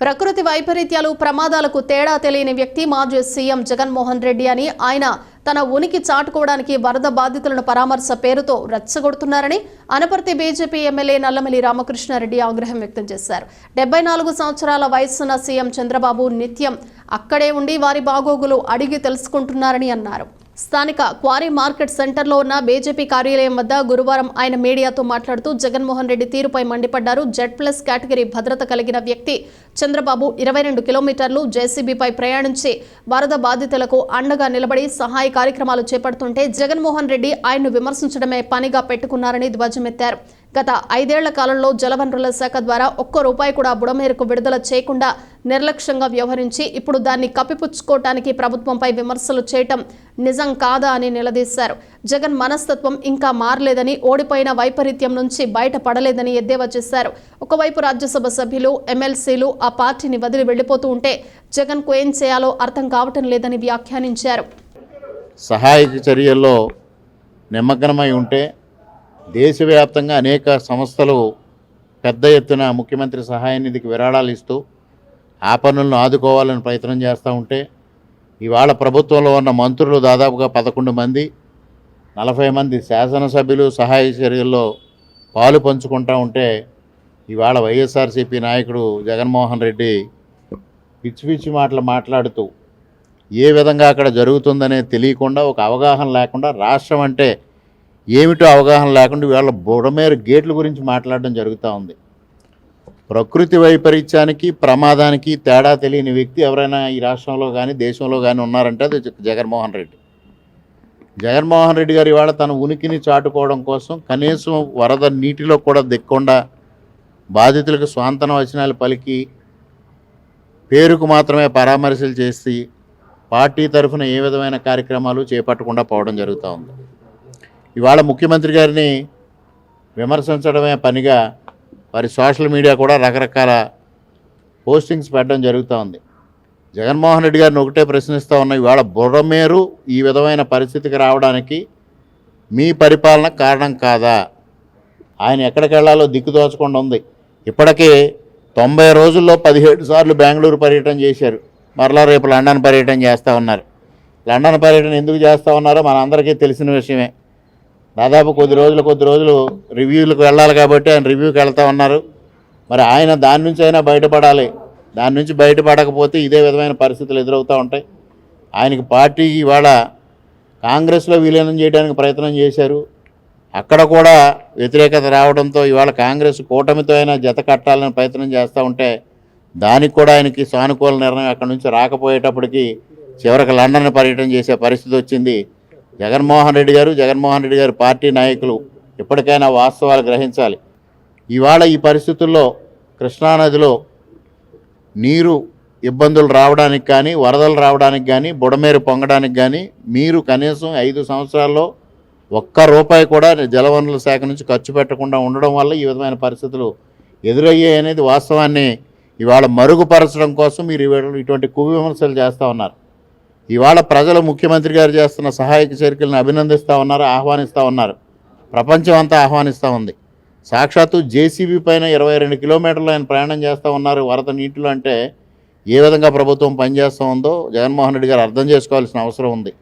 ప్రకృతి వైపరీత్యాలు ప్రమాదాలకు తేడా తెలియని వ్యక్తి మాజీ సీఎం జగన్మోహన్ రెడ్డి అని ఆయన తన ఉనికి చాటుకోవడానికి వరద బాధితులను పరామర్శ పేరుతో రెచ్చగొడుతున్నారని అనపర్తి బీజేపీ ఎమ్మెల్యే నల్లమల్లి రామకృష్ణారెడ్డి ఆగ్రహం వ్యక్తం చేశారు. డెబ్బై నాలుగు సంవత్సరాల వయస్సున్న సీఎం చంద్రబాబు నిత్యం అక్కడే ఉండి వారి బాగోగులు అడిగి తెలుసుకుంటున్నారని అన్నారు. స్థానిక క్వారీ మార్కెట్ సెంటర్లో ఉన్న బీజేపీ కార్యాలయం వద్ద గురువారం ఆయన మీడియాతో మాట్లాడుతూ జగన్మోహన్ రెడ్డి తీరుపై మండిపడ్డారు. జెడ్ ప్లస్ కేటగిరీ భద్రత కలిగిన వ్యక్తి చంద్రబాబు ఇరవై రెండు కిలోమీటర్లు జేసీబీపై ప్రయాణించి వరద బాధితులకు అండగా నిలబడి సహాయ కార్యక్రమాలు చేపడుతుంటే జగన్మోహన్ రెడ్డి ఆయన్ను విమర్శించడమే పనిగా పెట్టుకున్నారని ధ్వజమెత్తారు. గత ఐదేళ్ళ కాలంలో జలవనరుల శాఖ ద్వారా ఒక్క రూపాయి కూడా బుడమేరకు విడుదల చేయకుండా నిర్లక్ష్యంగా వ్యవహరించి ఇప్పుడు దాన్ని కప్పిపుచ్చుకోవటానికి ప్రభుత్వంపై విమర్శలు చేయటం నిజం కాదా అని నిలదీశారు. జగన్ మనస్తత్వం ఇంకా మారలేదని ఓడిపోయిన వైపరీత్యం నుంచి బయటపడలేదని ఎద్దేవా చేశారు. ఒకవైపు రాజ్యసభ సభ్యులు ఎమ్మెల్సీలు ఆ పార్టీని వదిలి వెళ్ళిపోతూ ఉంటే జగన్కు ఏం చేయాలో అర్థం కావటం లేదని వ్యాఖ్యానించారు. సహాయక చర్యల్లో నిమగ్నమై ఉంటే దేశవ్యాప్తంగా అనేక సంస్థలు పెద్ద ఎత్తున ముఖ్యమంత్రి సహాయ నిధికి విరాళాలు ఇస్తూ ఆ పనులను ఆదుకోవాలని ప్రయత్నం చేస్తూ ఉంటే ఇవాళ ప్రభుత్వంలో ఉన్న మంత్రులు దాదాపుగా పదకొండు మంది నలభై మంది శాసనసభ్యులు సహాయ చర్యల్లో పాలు పంచుకుంటూ ఉంటే ఇవాళ వైఎస్ఆర్సీపీ నాయకుడు జగన్మోహన్ రెడ్డి పిచ్చి పిచ్చి మాటలు మాట్లాడుతూ ఏ విధంగా అక్కడ జరుగుతుందనే తెలియకుండా ఒక అవగాహన లేకుండా రాష్ట్రం అంటే ఏమిటో అవగాహన లేకుండా వీళ్ళ బుడమేర గేట్ల గురించి మాట్లాడడం జరుగుతూ ఉంది. ప్రకృతి వైపరీత్యానికి ప్రమాదానికి తేడా తెలియని వ్యక్తి ఎవరైనా ఈ రాష్ట్రంలో కానీ దేశంలో కానీ ఉన్నారంటే అది జగన్మోహన్ రెడ్డి. జగన్మోహన్ రెడ్డి గారు ఇవాళ తన ఉనికిని చాటుకోవడం కోసం కనీసం వరద నీటిలో కూడా దిక్కకుండా బాధితులకు స్వాంతన వచనాలు పలికి పేరుకు మాత్రమే పరామర్శలు చేసి పార్టీ తరఫున ఏ విధమైన కార్యక్రమాలు చేపట్టకుండా పోవడం జరుగుతూ ఉంది. ఇవాళ ముఖ్యమంత్రి గారిని విమర్శించడమే పనిగా వారి సోషల్ మీడియా కూడా రకరకాల పోస్టింగ్స్ పెట్టడం జరుగుతూ ఉంది. జగన్మోహన్ రెడ్డి గారిని ఒకటే ప్రశ్నిస్తూ ఉన్నా ఇవాళ బుర్రమేరు ఈ విధమైన పరిస్థితికి రావడానికి మీ పరిపాలన కారణం కాదా? ఆయన ఎక్కడికి వెళ్ళాలో దిక్కుదోచకుండా ఉంది. ఇప్పటికే తొంభై రోజుల్లో పదిహేడు సార్లు బెంగళూరు పర్యటన చేశారు. మరలా రేపు లండన్ పర్యటన చేస్తూ ఉన్నారు. లండన్ పర్యటన ఎందుకు చేస్తూ ఉన్నారో మనందరికీ తెలిసిన విషయమే. దాదాపు కొద్ది రోజులు కొద్ది రోజులు రివ్యూలకు వెళ్ళాలి కాబట్టి ఆయన రివ్యూకి వెళ్తూ ఉన్నారు. మరి ఆయన దాని నుంచి అయినా బయటపడాలి. దాని నుంచి బయటపడకపోతే ఇదే విధమైన పరిస్థితులు ఎదురవుతూ ఉంటాయి. ఆయనకి పార్టీ ఇవాళ కాంగ్రెస్లో విలీనం చేయడానికి ప్రయత్నం చేశారు. అక్కడ కూడా వ్యతిరేకత రావడంతో ఇవాళ కాంగ్రెస్ కూటమితో అయినా జత కట్టాలని ప్రయత్నం చేస్తూ ఉంటే దానికి కూడా ఆయనకి సానుకూల నిర్ణయం అక్కడి నుంచి రాకపోయేటప్పటికి చివరికి లండన్ పర్యటన చేసే పరిస్థితి వచ్చింది. జగన్మోహన్ రెడ్డి గారు జగన్మోహన్ రెడ్డి గారు పార్టీ నాయకులు ఎప్పటికైనా వాస్తవాలు గ్రహించాలి. ఇవాళ ఈ పరిస్థితుల్లో కృష్ణానదిలో నీరు ఇబ్బందులు రావడానికి కానీ వరదలు రావడానికి కానీ బుడమేరు పొంగడానికి కానీ మీరు కనీసం ఐదు సంవత్సరాల్లో ఒక్క రూపాయి కూడా జలవనరుల శాఖ నుంచి ఖర్చు పెట్టకుండా ఉండడం వల్ల ఈ విధమైన పరిస్థితులు ఎదురయ్యాయి అనేది వాస్తవాన్ని ఇవాళ మరుగుపరచడం కోసం మీరు ఇటువంటి కువి విమర్శలు చేస్తూ ఉన్నారు. ఇవాళ ప్రజలు ముఖ్యమంత్రి గారు చేస్తున్న సహాయక చర్యలను అభినందిస్తూ ఉన్నారు ఆహ్వానిస్తూ ఉన్నారు. ప్రపంచం అంతా ఆహ్వానిస్తూ ఉంది. సాక్షాత్తు జేసీబీ పైన ఇరవై రెండు కిలోమీటర్లు ఆయన ప్రయాణం చేస్తూ ఉన్నారు. వరద నీటిలో అంటే ఏ విధంగా ప్రభుత్వం పనిచేస్తూ ఉందో జగన్మోహన్ రెడ్డి గారు అర్థం చేసుకోవాల్సిన అవసరం ఉంది.